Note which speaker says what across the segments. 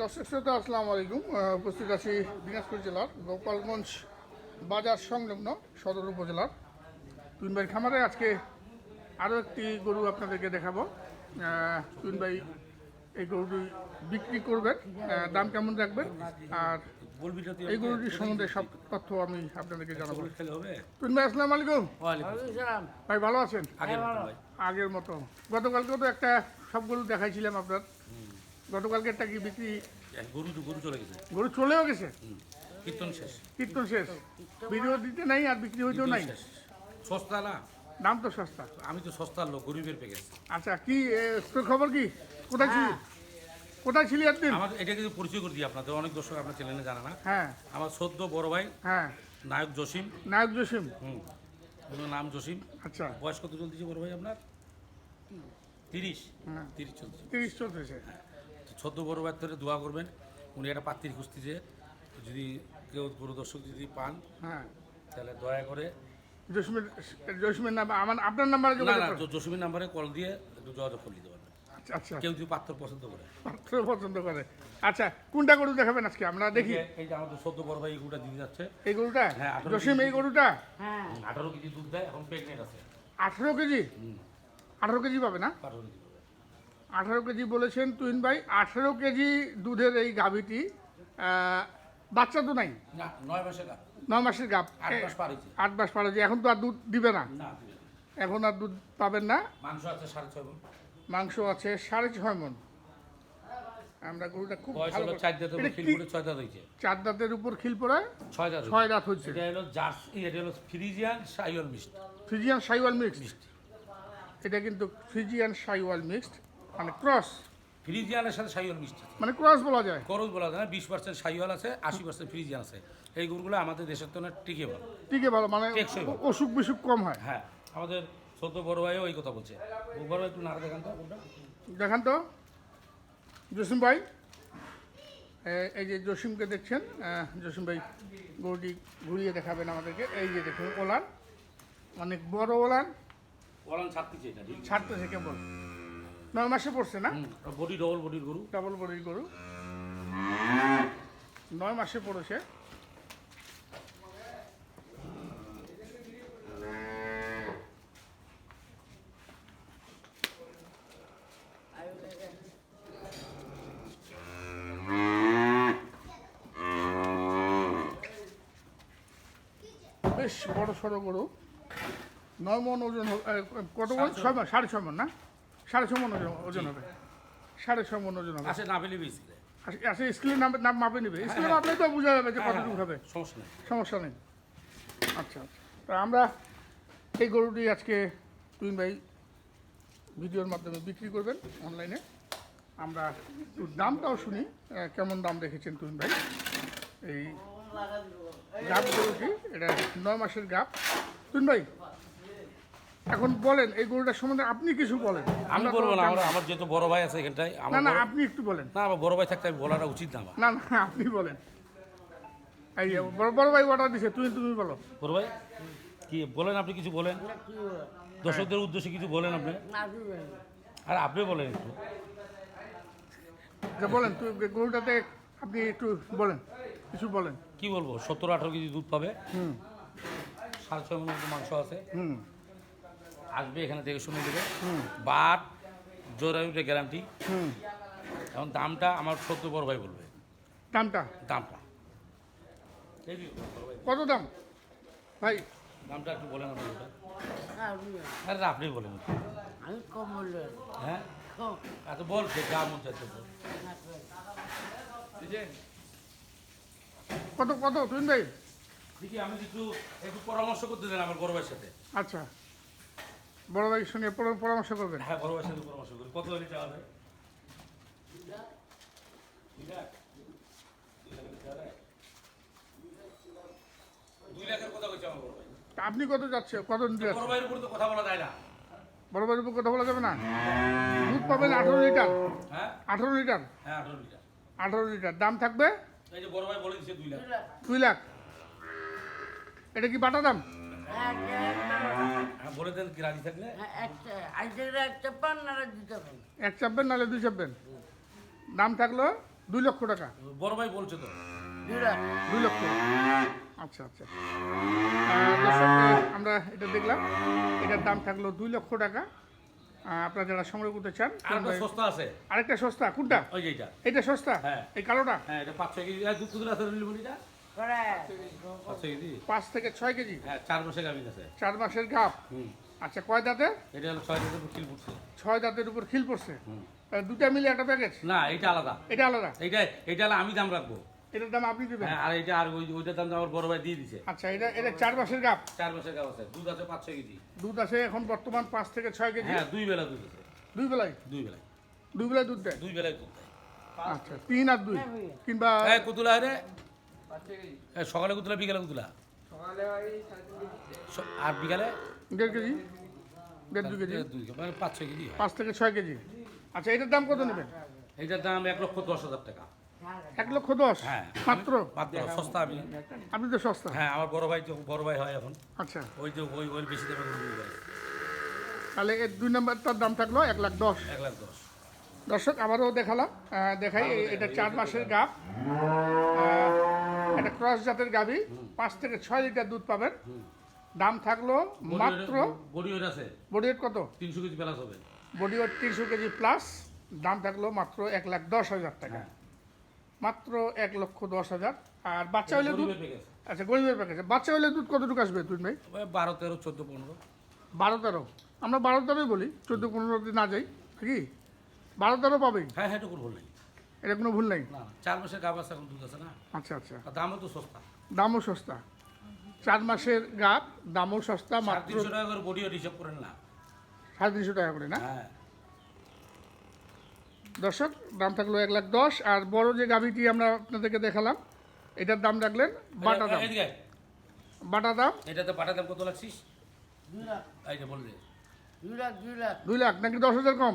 Speaker 1: দর্শক শ্রোতা আসসালামু আলাইকুম। উপস্থিত আছি দিনাজপুর জেলার গোপালগঞ্জ বাজার সংলগ্ন সদর উপজেলার তুইন ভাই খামারে। আজকে আরও একটি গরু আপনাদেরকে দেখাবো। ভাই এই গরুটি বিক্রি করবেন। দাম কেমন রাখবেন? আর এই গরুটির সম্বন্ধে সব তথ্য আমি আপনাদেরকে জানাব।
Speaker 2: খেলে
Speaker 1: ভাই আসসালামু আলাইকুম। ভাই ভালো আছেন?
Speaker 2: আগের মতো
Speaker 1: আগের মতো গতকালকেও তো একটা সব গরু দেখাইছিলাম আপনার। গতকালকে একটা কি বিক্রি?
Speaker 2: গরু গরু চলে গেছে।
Speaker 1: গরু চলেও গেছে?
Speaker 2: কীর্তন শেষ।
Speaker 1: কীর্তন শেষ। ভিডিও দিতে নাই আর বিক্রি হইতেও নাই?
Speaker 2: সস্তা না?
Speaker 1: দাম তো সস্তা।
Speaker 2: আমি তো সস্তার লোক গরিবের প্যাকেজ
Speaker 1: আচ্ছা কি তোর খবর কি? কোথায় ছিলি? কোথায় ছিলি একদিন?
Speaker 2: আমার এটা কিন্তু পরিচয় করে দিই আপনাদের। অনেক দর্শক আপনার চ্যানেলে জানা না।
Speaker 1: হ্যাঁ।
Speaker 2: আমার সদ্য বড় ভাই
Speaker 1: হ্যাঁ।
Speaker 2: নায়ক জসিম।
Speaker 1: নায়ক জসিম।
Speaker 2: হুম। ওনার নাম জসিম।
Speaker 1: আচ্ছা।
Speaker 2: বয়স কত চলতেছে বড় ভাই আপনার? তিরিশ।
Speaker 1: হ্যাঁ।
Speaker 2: তিরিশ চলছে
Speaker 1: তিরিশ চলতেছে।
Speaker 2: সদ্য বড় ধরে দোয়া করবেন। উনি একটা পাত্রী খুঁজতেছে যদি কেউ গরু দর্শক যদি পান
Speaker 1: হ্যাঁ।
Speaker 2: তাহলে দয়া করে
Speaker 1: জসিমের জসিমের নাম আমার আপনার নাম্বারে
Speaker 2: না না জসিমের নাম্বারে কল দিয়ে একটু যোগাযোগ করে দিতে পারবেন।
Speaker 1: আচ্ছা আচ্ছা।
Speaker 2: কেউ যদি পাত্র পছন্দ করে।
Speaker 1: পাত্র পছন্দ করে। আচ্ছা কোনটা গরু দেখাবেন আজকে? আমরা দেখি।
Speaker 2: এই যে- আমাদের সদ্য বড় ভাই এই গরুটা দিয়ে যাচ্ছে।
Speaker 1: এই গরুটা?
Speaker 2: হ্যাঁ, আঠারো
Speaker 1: জসিম এই গরুটা? হ্যাঁ।
Speaker 2: আঠারো কেজি দুধ দেয় এখন প্রেগনেন্ট আছে।
Speaker 1: আঠারো কেজি? আঠারো কেজি পাবে না?
Speaker 2: আঠারো কেজি।
Speaker 1: আঠারো কেজি বলেছেন তুহিন ভাই আঠারো কেজি দুধের এই গাভীটি বাচ্চা তো নাই?
Speaker 2: না নয়
Speaker 1: মাসের গাভ।
Speaker 2: আট মাস পার হয়েছে।
Speaker 1: আট মাস পারে যে এখন তো আর দুধ দিবে না। এখন আর দুধ পাবেন না?
Speaker 2: মাংস আছে সাড়ে ছয় মণ।
Speaker 1: মাংস আছে সাড়ে ছয় মন আমরা গরুটা খুব ভালো
Speaker 2: চার দাঁতের উপর খিল
Speaker 1: কি-
Speaker 2: ছয় দাঁত হয়েছে।
Speaker 1: চার দাঁতের উপর খিল পড়ে?
Speaker 2: ছয় দাঁত
Speaker 1: ছয়। দাঁত হচ্ছে
Speaker 2: এটা হলো জার্সি এটা হলো ফ্রিজিয়ান সাইওয়াল মিষ্ট
Speaker 1: ফ্রিজিয়ান সাইওয়াল মিক্সড। এটা কিন্তু ফ্রিজিয়ান সাইওয়াল মিক্সড। মানে ক্রস।
Speaker 2: ফ্রিজিয়ানের সাথে সাইওয়াল মিষ্টি
Speaker 1: মানে ক্রস বলা যায়।
Speaker 2: খরচ বলা যায় না বিশ পার্সেন্ট সাইওয়াল আছে আশি পার্সেন্ট ফ্রিজিয়ান আছে। এই গরুগুলো আমাদের দেশের তো টিকে ভালো।
Speaker 1: টিকে ভালো মানে। অসুখ বিসুখ কম হয়।
Speaker 2: হ্যাঁ আমাদের সদ্য বড় ভাইও এই কথা বলছে। বড় ভাই একটু নাড়া দেখান তো
Speaker 1: দেখান তো। জসিম ভাই এই যে জসিমকে দেখছেন জসিম ভাই গরুটি ঘুরিয়ে দেখাবেন আমাদেরকে। এই যে দেখুন ওলান অনেক বড় ওলান।
Speaker 2: ওলান ছাড়তেছে এটা
Speaker 1: ছাড়তেছে কেবল। নয় মাসে পড়ছে না?
Speaker 2: বডি ডবল বডির গরু।
Speaker 1: ডাবল বডির গরু। নয় মাসে পড়েছে। বেশ বড় সড়ো গরু। নয় মন ওজন কত মন? ছয় মন সাড়ে ছয় মন না? সাড়ে ছয় মন ওজন ওজন হবে। সাড়ে ছয় মন ওজন হবে।
Speaker 2: আসে না পেলে বেশি দেয়।
Speaker 1: আচ্ছা স্কেলের নাম নাম মাপে নেবে। স্কেলে মাপলে তো বোঝা যাবে যে কতটুকু হবে।
Speaker 2: সমস্যা নেই।
Speaker 1: সমস্যা নেই। আচ্ছা আচ্ছা। তা আমরা এই গরুটি আজকে তুইন ভাই ভিডিওর মাধ্যমে বিক্রি করবেন অনলাইনে। আমরা একটু দামটাও শুনি কেমন দাম রেখেছেন তুইন ভাই? এই গাপ গরুটি এটা নয় মাসের গাপ তুইন ভাই এখন বলেন এই গরুটার সম্বন্ধে আপনি কিছু বলেন।
Speaker 2: আমি বলব না আমার আমার যেহেতু বড় ভাই আছে এখানটায়
Speaker 1: না না আপনি একটু বলেন।
Speaker 2: না আমার বড় ভাই থাকতে আমি বলাটা উচিত না
Speaker 1: না না আপনি বলেন। এই বড় বড় ভাই অর্ডার দিছে তুমি তুমি বলো।
Speaker 2: বড় ভাই কি বলেন আপনি কিছু বলেন? দর্শকদের উদ্দেশ্যে কিছু বলেন আপনি? আর আপনি বলেন একটু।
Speaker 1: যে বলেন তুই গরুটাতে আপনি একটু বলেন কিছু বলেন।
Speaker 2: কি বলব সত্তর আঠারো কেজি দুধ পাবে।
Speaker 1: হুম।
Speaker 2: সাড়ে ছয় মতো মাংস আছে।
Speaker 1: হুম।
Speaker 2: আসবে এখানে থেকে শুনে দেবে
Speaker 1: হুম।
Speaker 2: But জোরায়ুটে guarantee.
Speaker 1: হুম।
Speaker 2: এখন দামটা আমার সত্য বড় ভাই বলবে।
Speaker 1: দামটা?
Speaker 2: দামটা।
Speaker 1: কত দাম? ভাই।
Speaker 2: দামটা একটু বলেন আপনি ওটা। আরে আপনি বলেন
Speaker 3: আমি কম বলল
Speaker 2: হ্যাঁ? আচ্ছা বল সে যা মন চাইছে বল।
Speaker 1: কত কত তুই ভাই?
Speaker 2: দেখি আমি কিছু একটু পরামর্শ করতে দেন আমার ভাইয়ের সাথে।
Speaker 1: আচ্ছা। বড় ভাইয়ের সঙ্গে পর- পরামর্শ করবেন।
Speaker 2: হ্যাঁ বড় ভাইয়ের পরামর্শ করি কত হলে টাকা হবে দুই লাখের কথা কইছে আমার বড় ভাই।
Speaker 1: আপনি কত যাচ্ছে কত
Speaker 2: বড় ভাইয়ের উপর তো কথা বলা যায় না।
Speaker 1: বড় ভাইয়ের উপর কথা বলা যাবে না? দুধ পাবেন আঠারো লিটার।
Speaker 2: হ্যাঁ?
Speaker 1: আঠারো লিটার?
Speaker 2: হ্যাঁ আঠারো লিটার।
Speaker 1: আঠারো লিটার। দাম থাকবে?
Speaker 2: এই যে বড় ভাই বলে দিচ্ছে দুই লাখ।
Speaker 1: দুই লাখ। এটা কি বাটা দাম?
Speaker 2: বলে দেন কি রাজি থাকলে।
Speaker 3: পারেন।
Speaker 1: এক চাপবেন নাহলে দুই চাপবেন। দাম থাকল দুই লক্ষ টাকা।
Speaker 2: বড় ভাই বলছে তো।
Speaker 1: দুই লক্ষ। আচ্ছা আচ্ছা। দর্শক আমরা এটা দেখলাম। এটার দাম থাকল দুই লক্ষ টাকা। আপনারা যারা সংগ্রহ করতে চান
Speaker 2: আর সস্তা আছে।
Speaker 1: আরেকটা সস্তা কোনটা?
Speaker 2: ওই যে এইটা
Speaker 1: এটা সস্তা?
Speaker 2: হ্যাঁ।
Speaker 1: এই কালোটা?
Speaker 2: হ্যাঁ এটা পাঁচ ছয় কেজি। দুধ আছে লিমুনিটা? পাঁচ
Speaker 1: থেকে ছয় কেজি?
Speaker 2: হ্যাঁ চার মাসে গাভীর আছে।
Speaker 1: চার মাসের আচ্ছা কয় দাঁতে
Speaker 2: এটা হলো ছয়
Speaker 1: দাঁতের উপর খিল পড়ছে। দুটা মিলে একটা প্যাকেজ
Speaker 2: না এটা আলাদা।
Speaker 1: এটা আলাদা?
Speaker 2: এইটা এটা আমি দাম রাখব।
Speaker 1: এটার দাম আপনি দেবেন?
Speaker 2: হ্যাঁ আর এটা আর ওই ওইটার দাম আমার বড় ভাই দিয়ে দিছে।
Speaker 1: আচ্ছা এটা এটা চার মাসের গাপ?
Speaker 2: চার মাসের গাভ আছে। দুধ আছে পাঁচ ছয় কেজি।
Speaker 1: দুধ আছে এখন বর্তমান পাঁচ থেকে ছয় কেজি?
Speaker 2: হ্যাঁ দুই বেলা দুধ আছে।
Speaker 1: দুই বেলায়
Speaker 2: দুই বেলায়
Speaker 1: দুই বেলায় দুধ দেয়?
Speaker 2: দুই বেলায় দুধ দেয়।
Speaker 1: আচ্ছা তিন আর দুই? কিংবা
Speaker 2: এই কুতুলা রে। এই সকালে কুতুলা বিকালে কুতুলা? আর বিকালে?
Speaker 1: দেড় কেজি। দেড় দু কেজি।
Speaker 2: মানে পাঁচ ছয় কেজি
Speaker 1: পাঁচ থেকে ছয় কেজি। আচ্ছা এটার দাম কত নেবেন?
Speaker 2: এইটার দাম এক লক্ষ দশ হাজার টাকা।
Speaker 1: এক লক্ষ দশ?
Speaker 2: হ্যাঁ।
Speaker 1: মাত্র?
Speaker 2: মাত্র সস্তা আমি।
Speaker 1: আপনি তো সস্তা।
Speaker 2: হ্যাঁ আমার বড় ভাই তো বড় ভাই হয় এখন।
Speaker 1: আচ্ছা।
Speaker 2: ওই যে ওই ওই বেশি দামে।
Speaker 1: তাহলে এর দুই নম্বরটার দাম থাকল এক লাখ দশ।
Speaker 2: এক লাখ দশ।
Speaker 1: দর্শক আবারও দেখালাম। দেখাই এটা চার মাসের গাব এটা ক্রস জাতের গাবি পাঁচ থেকে ছয় লিটার দুধ পাবেন। দাম থাকল মাত্র
Speaker 2: বডি ওয়েট আছে?
Speaker 1: বডি ওয়েট কত?
Speaker 2: তিনশো কেজি প্লাস হবে।
Speaker 1: বডি ওয়েট তিনশো কেজি প্লাস দাম থাকল মাত্র এক লাখ দশ হাজার টাকা।
Speaker 2: হ্যাঁ।
Speaker 1: মাত্র এক লক্ষ দশ হাজার। আর বাচ্চা হলে দুধ আচ্ছা গরিবের প্যাকেজ বাচ্চা হলে দুধ কতটুকু আসবে তুই ভাই?
Speaker 2: বারো তেরো চোদ্দ পনেরো।
Speaker 1: বারো তেরো। আমরা বারো তেরোই বলি চোদ্দ পনেরো না যাই কি বারো তেরো পাবেই।
Speaker 2: হ্যাঁ হ্যাঁ নেই
Speaker 1: এটা কোনো ভুল নাই?
Speaker 2: না চার মাসের গাভ আছে এখন দুধ আছে না।
Speaker 1: আচ্ছা আচ্ছা।
Speaker 2: আর দামও তো সস্তা।
Speaker 1: দামও সস্তা। চার মাসের গাপ দামও সস্তা
Speaker 2: সাড়ে
Speaker 1: মাত্র
Speaker 2: তিনশো টাকা করে হিসাব করেন না।
Speaker 1: সাড়ে তিনশো টাকা করে না?
Speaker 2: হ্যাঁ।
Speaker 1: দর্শক দাম থাকল এক লাখ দশ আর বড় যে গাভিটি আমরা আপনাদেরকে দেখালাম এটার দাম রাখলেন বাটা দাম। বাটা দাম?
Speaker 2: এটাতে পাটা দাম কত লাগছিস
Speaker 3: দুই লাখ দুই লাখ।
Speaker 1: দুই লাখ নাকি দশ হাজার কম?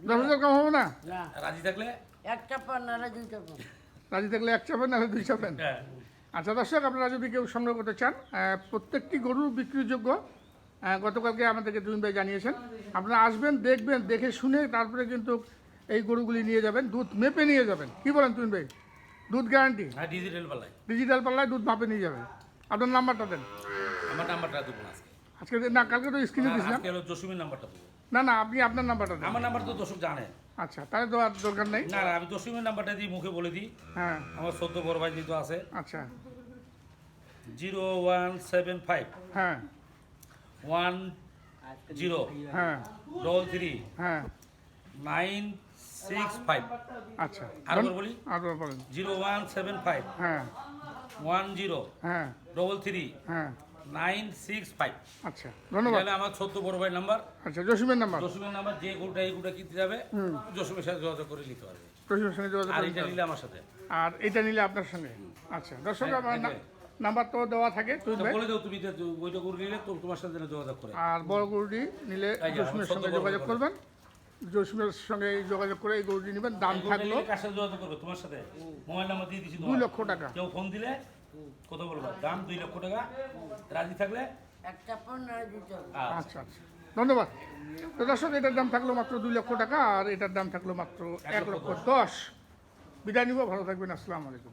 Speaker 1: দশ হাজার কম হবে না?
Speaker 3: না।
Speaker 2: রাজি থাকলে?
Speaker 3: নাহলে
Speaker 1: রাজি থাকলে এক চাপেন নাহলে দুই চাপেন
Speaker 2: হ্যাঁ।
Speaker 1: আচ্ছা দর্শক আপনারা যদি কেউ সংগ্রহ করতে চান প্রত্যেকটি গরু বিক্রিযোগ্য গতকালকে আমাদেরকে দুই ভাই জানিয়েছেন। আপনারা আসবেন দেখবেন দেখে শুনে তারপরে কিন্তু এই গরুগুলি নিয়ে যাবেন দুধ মেপে নিয়ে যাবেন। কি বলেন তুই ভাই? দুধ গ্যারান্টি
Speaker 2: হ্যাঁ ডিজিটাল পাল্লাই
Speaker 1: ডিজিটাল পাল্লায় দুধ মাপে নিয়ে যাবেন। আপনার নাম্বারটা দেন।
Speaker 2: আমার নাম্বারটা দেবো আজকে।
Speaker 1: না কালকে তো স্ক্রিনে দিয়েছিলাম
Speaker 2: আজকে জসিমের নাম্বারটা দেবো।
Speaker 1: না না আপনি আপনার নাম্বারটা দেন।
Speaker 2: আমার নাম্বার তো দর্শক জানে
Speaker 1: আচ্ছা তাহলে তো আর দরকার নেই।
Speaker 2: না না আমি জসিমের নাম্বারটা দিই মুখে বলে দিই।
Speaker 1: হ্যাঁ।
Speaker 2: আমার সদ্য বড় ভাই যেহেতু আছে।
Speaker 1: আচ্ছা।
Speaker 2: Zero one seven five.
Speaker 1: হ্যাঁ।
Speaker 2: One zero.
Speaker 1: হ্যাঁ।
Speaker 2: Double three.
Speaker 1: হ্যাঁ।
Speaker 2: Nine six five.
Speaker 1: আচ্ছা।
Speaker 2: আরেকবার বলি?
Speaker 1: আরবার বলেন।
Speaker 2: Zero one seven five.
Speaker 1: হ্যাঁ।
Speaker 2: One zero.
Speaker 1: হ্যাঁ।
Speaker 2: Double three.
Speaker 1: হ্যাঁ।
Speaker 2: Nine six five.
Speaker 1: আচ্ছা ধন্যবাদ।
Speaker 2: তাহলে আমার সদ্য বড় ভাই নাম্বার।
Speaker 1: আচ্ছা জসিমের নাম্বার?
Speaker 2: জসিমের নাম্বার যে গরুটা এই গরুটা কিনতে যাবে জসিমের সাথে যোগাযোগ করে নিতে পারবে
Speaker 1: জসিমের সঙ্গে যোগাযোগ
Speaker 2: আর এটা নিলে আমার সাথে।
Speaker 1: আর এটা নিলে আপনার সঙ্গে আচ্ছা দর্শক আমার। নাম্বার তো দেওয়া থাকে তুই
Speaker 2: বলে দাও তুমি ওইটা গরু নিলে তোমার সাথে যোগাযোগ করে।
Speaker 1: আর বড় গরুটি নিলে জসিমের সঙ্গে যোগাযোগ করবেন। জসিমের সঙ্গে যোগাযোগ করে এই গরুটি নেবেন দাম থাকল
Speaker 2: কার সাথে যোগাযোগ করবে? তোমার সাথে? মোবাইল নাম্বার দিয়ে দিচ্ছি
Speaker 1: দুই লক্ষ টাকা।
Speaker 2: কেউ ফোন দিলে কত বলব? দাম দুই লক্ষ টাকা। রাজি থাকলে?
Speaker 3: একটা
Speaker 2: আচ্ছা।
Speaker 1: আচ্ছা আচ্ছা। ধন্যবাদ। তো দর্শক এটার দাম থাকল মাত্র দুই লক্ষ টাকা আর এটার দাম থাকল মাত্র এক লক্ষ দশ। বিদায় নিব ভালো থাকবেন আসসালামু আলাইকুম।